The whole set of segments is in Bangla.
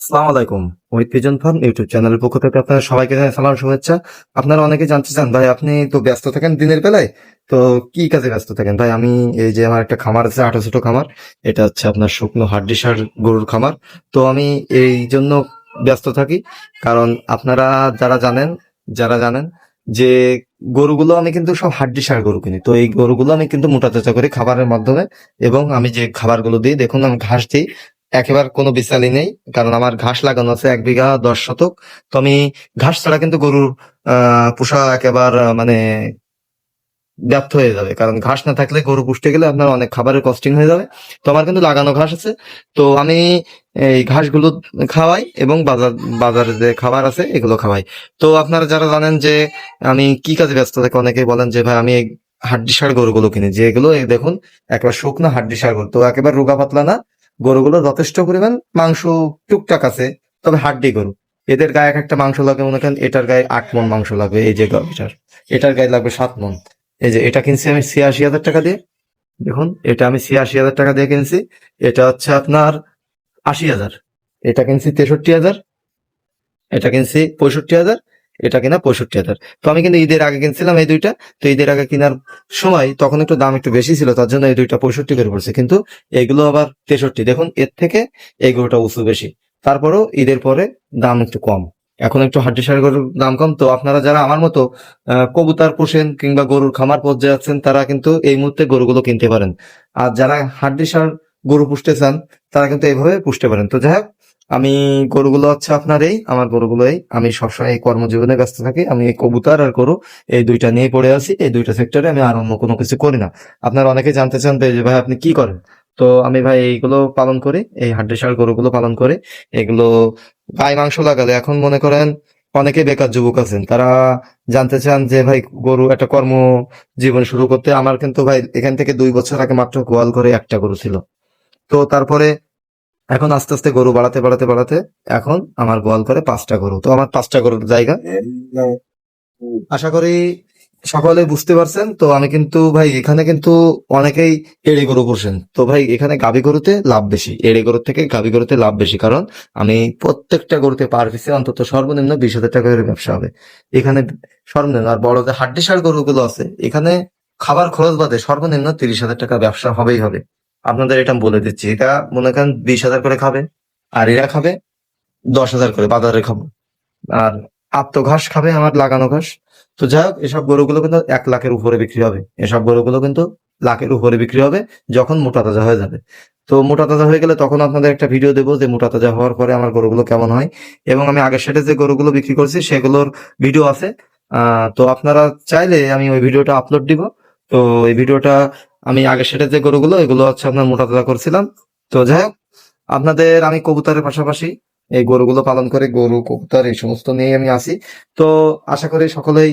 আসসালামু আলাইকুম। ওই পিজন ফার্ম ইউটিউব চ্যানেলের পক্ষ থেকে আপনাদের সবাইকে সালাম, শুভেচ্ছা। আপনারা অনেকে জানতে চান, ভাই, আপনি তো ব্যস্ত থাকেন দিনের বেলায়। তো কি কাজে ব্যস্ত থাকেন? ভাই, আমি এই যে আমার একটা খামার আছে ছোট খামার। এটা হচ্ছে আপনার শুকনো হাড্ডি সার গরুর খামার। তো আমি এই জন্য ব্যস্ত থাকি। কারণ আপনারা যারা জানেন যারা জানেন যে গরুগুলো আমি কিন্তু সব হাড্ডি সার গরু কিনি। তো এই গরুগুলো আমি কিন্তু মোটা তাজা করি খাবারের মাধ্যমে। এবং আমি যে খাবারগুলো দিই, দেখুন, আমি ঘাস দিই। একেবারে কোনো বিচালি নেই, কারণ আমার ঘাস লাগানো আছে এক বিঘা দশ শতক। তো আমি ঘাস ছাড়া কিন্তু গরুর পোষা একেবারে মানে ব্যর্থ হয়ে যাবে। কারণ ঘাস না থাকলে গরু পুষতে গেলে আপনার অনেক খাবারের কস্টিং হয়ে যাবে। তো আমার কিন্তু লাগানো ঘাস আছে। তো আমি এই ঘাসগুলো খাওয়াই এবং বাজার, বাজারে যে খাবার আছে এগুলো খাওয়াই। তো আপনারা যারা জানেন যে আমি কি কাজে ব্যস্ত থাকি, অনেকেই বলেন যে, ভাই, আমি হাড্ডি সার গরুগুলো কিনি। যে এগুলো এই দেখুন, একেবারে শুকনো হাড্ডি সার গরু। তো একেবারে রোগা পাতলা না। গরুগুলো যথেষ্ট পরিমাণ মাংস টুকটাক আছে, তবে হাড্ডি গরু। এদের গায়ে এক একটা মাংস লাগে, মনে করেন এটার গায়ে আট মন মাংস লাগবে, এই যে এটার এটার গায়ে লাগবে সাত মন এই যে এটা কিনছি আমি ছিয়াশি হাজার টাকা দিয়ে। দেখুন, এটা আমি ছিয়াশি হাজার টাকা দিয়ে কিনছি। এটা হচ্ছে আপনার আশি হাজার। এটা কিনছি তেষট্টি হাজার। এটা কিনছি পঁয়ষট্টি হাজার। এটা কিনা পঁয়ষট্টি হাজার। তো আমি কিন্তু ঈদের আগে কিনছিলাম এই দুইটা। তো ঈদের আগে কেনার সময় তখন একটু দাম একটু বেশি ছিল, তার জন্য এই দুইটা পঁয়ষট্টি করে পড়ছে। কিন্তু এইগুলো আবার তেষট্টি। দেখুন, এর থেকে এই গরুটা উঁচু বেশি। তারপরেও ঈদের পরে দাম একটু কম। এখন একটু হাড্ডি সার গরুর দাম কম। তো আপনারা যারা আমার মতো কবুতর পোষেন কিংবা গরুর খামার পর্যায়ে আছেন তারা কিন্তু এই মুহূর্তে গরুগুলো কিনতে পারেন। আর যারা হাড্ডি সার গরু পুষতে চান, তারা কিন্তু এইভাবে পুষতে পারেন। তো যাই হোক আমি গরুগুলো হচ্ছে আপনার এই আমার গরুগুলো এই আমি সবসময় এই কর্মজীবনে ব্যস্ত থাকি। আমি এই কবুতর আর গরু, এই দুইটা নিয়ে পড়ে আছি। এই দুইটা সেক্টরে আমি আর অন্য কোনো কিছু করি না। আপনারা অনেকে জানতে চান যে ভাই আপনি কি করেন? তো আমি ভাই এইগুলো পালন করি, এই হাড্ডি সার গরুগুলো পালন করে। এগুলো গায়ে মাংস লাগালে এখন মনে করেন অনেকে বেকার যুবক আছেন। তারা জানতে চান যে, ভাই গরু একটা কর্ম জীবন শুরু করতে আমার কিন্তু ভাই এখান থেকে দুই বছর আগে মাত্র গোয়াল করে একটা গরু ছিল। তো তারপরে এখন আস্তে আস্তে গরু বাড়াতে বাড়াতে বাড়াতে এখন আমার গোয়াল করে পাঁচটা গরু। তো আমার পাঁচটা গরুর জায়গা। আশা করি সকলে বুঝতে পারছেন, তো আমি কিন্তু ভাই এখানে কিন্তু অনেকেই এড়ে গরু করছেন তো ভাই এখানে গাভী গরুতে লাভ বেশি। এড়ে গরুর থেকে গাভী গরুতে লাভ বেশি। কারণ আমি প্রত্যেকটা গরুতে পার পিসে অন্তত সর্বনিম্ন বিশ হাজার টাকা করে ব্যবসা হবে। এখানে সর্বনিম্ন আর বড় যে হাড্ডি সার গরুগুলো আছে, এখানে খাবার খরচ বাদে সর্বনিম্ন তিরিশ হাজার টাকা ব্যবসা হবেই হবে। আপনাদের এটা বলে দিচ্ছি এটা মনে করেন বিশ হাজার করে খাবে, আর এরা খাবে দশ হাজার করে বাজারে খাব। আর আত্ম ঘাস খাবে আমার লাগানো ঘাস। তো যাই হোক, এসব গরুগুলো কিন্তু এক লাখের উপরে বিক্রি হবে। এসব গরুগুলো কিন্তু লাখের উপরে বিক্রি হবে যখন মোটা তাজা হয়ে যাবে। তো মোটা তাজা হয়ে গেলে তখন আপনাদের একটা ভিডিও দেবো যে মোটা তাজা হওয়ার পরে আমার গরুগুলো কেমন হয়। এবং আমি আগের সাথে যে গরুগুলো বিক্রি করছি, সেগুলোর ভিডিও আছে। তো আপনারা চাইলে আমি ওই ভিডিওটা আপলোড দিব। তো এই ভিডিওটা আমি আগের সেটে যে গরুগুলো, এগুলো হচ্ছে আপনার মোটা করছিলাম। তো যাই হোক, আপনাদের আমি কবুতরের পাশাপাশি এই গরুগুলো পালন করে, গরু, কবুতর, এই সমস্ত নিয়ে আমি আসি তো আশা করি সকলেই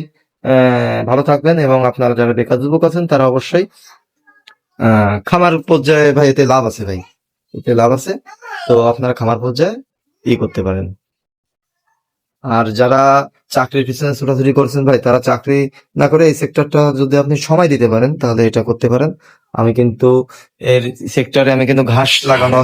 ভালো থাকবেন এবং আপনারা যারা বেকার যুবক আছেন, তারা অবশ্যই খামার পর্যায়ে ভাই, এতে লাভ আছে ভাই। এতে লাভ আছে। তো আপনারা খামার পর্যায়ে ই করতে পারেন। আর যারা চাকরির পিছনে ছোটাছুটি করছেন ভাই, তারা চাকরি না করে এই সেক্টরটা যদি আপনি সময় দিতে পারেন, তাহলে এটা করতে পারেন। আমি কিন্তু এর সেক্টরে আমি কিন্তু ঘাস লাগানো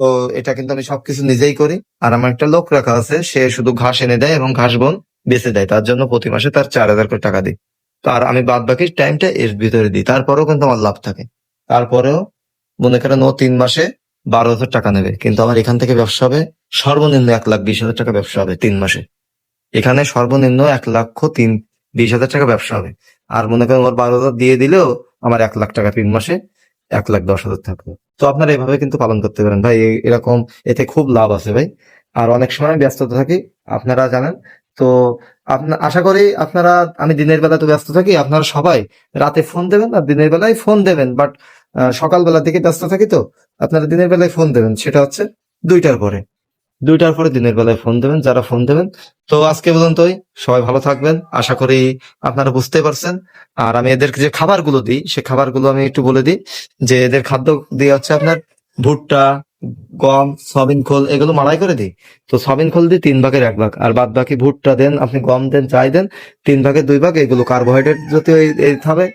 তো এটা কিন্তু আমি সবকিছু নিজেই করি। আর আমার একটা লোক রাখা আছে, সে শুধু ঘাস এনে দেয় এবং ঘাস বন বেঁচে দেয়। তার জন্য প্রতি মাসে তার চার হাজার করে টাকা দিই। তো আর আমি বাদ বাকি টাইমটা এর ভিতরে দিই। তারপরেও কিন্তু আমার লাভ থাকে। তারপরেও মনে করেন ও তিন মাসে বারো হাজার টাকা নেবে। কিন্তু আমার এখান থেকে ব্যবসা হবে সর্বনিম্ন এক লাখ বিশ হাজার টাকা ব্যবসা হবে তিন মাসে। এখানে সর্বনিম্ন এক লক্ষ তিন, বিশ হাজার টাকা ব্যবসা হবে। আর মনে করেন ওর বারো হাজার দিয়ে দিলেও আমার এক লাখ টাকা তিন মাসে এক লাখ দশ হাজার থাকবে। তো আপনারা এভাবে কিন্তু পালন করতে পারেন। ভাই এরকম এতে খুব লাভ আছে ভাই। আর অনেক সময় ব্যস্ততা থাকি, আপনারা জানেন। তো আপনার আশা করি আপনারা আমি দিনের বেলা তো ব্যস্ত থাকি, আপনারা সবাই রাতে ফোন দেবেন আর দিনের বেলায় ফোন দেবেন। বাট সকালবেলা থেকে ব্যস্ত থাকি তো আপনারা দিনের বেলায় ফোন দেবেন। সেটা হচ্ছে দুইটার পরে। দুইটার পরে দিনের বেলায় ফোন দেবেন যারা ফোন দেবেন। তো আজকে পর্যন্তই সবাই ভালো থাকবেন। আশা করি আপনারা বুঝতে পারছেন। আর আমি এদেরকে যে খাবারগুলো দিই সে খাবারগুলো আমি একটু বলে দিই। যে এদের খাদ্য দিয়ে হচ্ছে আপনার ভুট্টা গম সয়াবিন খোল এগুলো মালাই করে দিই। তো সয়াবিন খোল দিই তিন ভাগের এক ভাগ। আর বাদ বাকি ভুট্টা দেন আপনি গম দেন যাই দেন তিন ভাগের দুই ভাগ এগুলো কার্বোহাইড্রেট জাতীয় এই- আহ,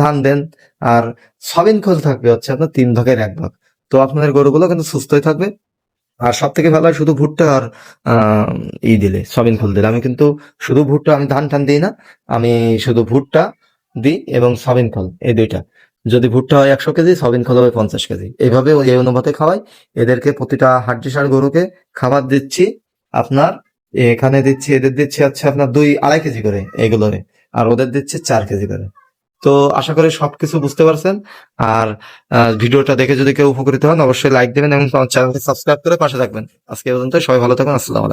ধান দেন। আর সয়াবিন খোল থাকবে হচ্ছে আপনার তিন ভাগের এক ভাগ। তো আপনাদের গরুগুলো কিন্তু সুস্থই থাকবে। আর সব থেকে ভালো শুধু ভুট্টা আর ই দিলে সবিন খোল দিলে। আমি কিন্তু শুধু ভুট্টা, আমি ধান টান দিই না। আমি শুধু ভুট্টা দিই এবং সবিন ফল এই দুইটা। যদি ভুট্টা হয় একশো কেজি সবিন ফল হবে পঞ্চাশ কেজি। এইভাবে এই অনুপাতে খাওয়াই। এদেরকে প্রতিটা হাড্ডি সার গরুকে খাবার দিচ্ছি আপনার, এখানে দিচ্ছি, এদের দিচ্ছি হচ্ছে আপনার দুই আড়াই কেজি করে এগুলোরে। আর ওদের দিচ্ছি চার কেজি করে। তো আশা করি সবকিছু বুঝতে পারছেন। আর ভিডিওটা দেখে যদি কেউ উপকৃত হন, অবশ্যই লাইক দেবেন এবং চ্যানেলটি সাবস্ক্রাইব করে পাশে থাকবেন। আজকে পর্যন্ত সবাই ভালো থাকবেন আসসালামু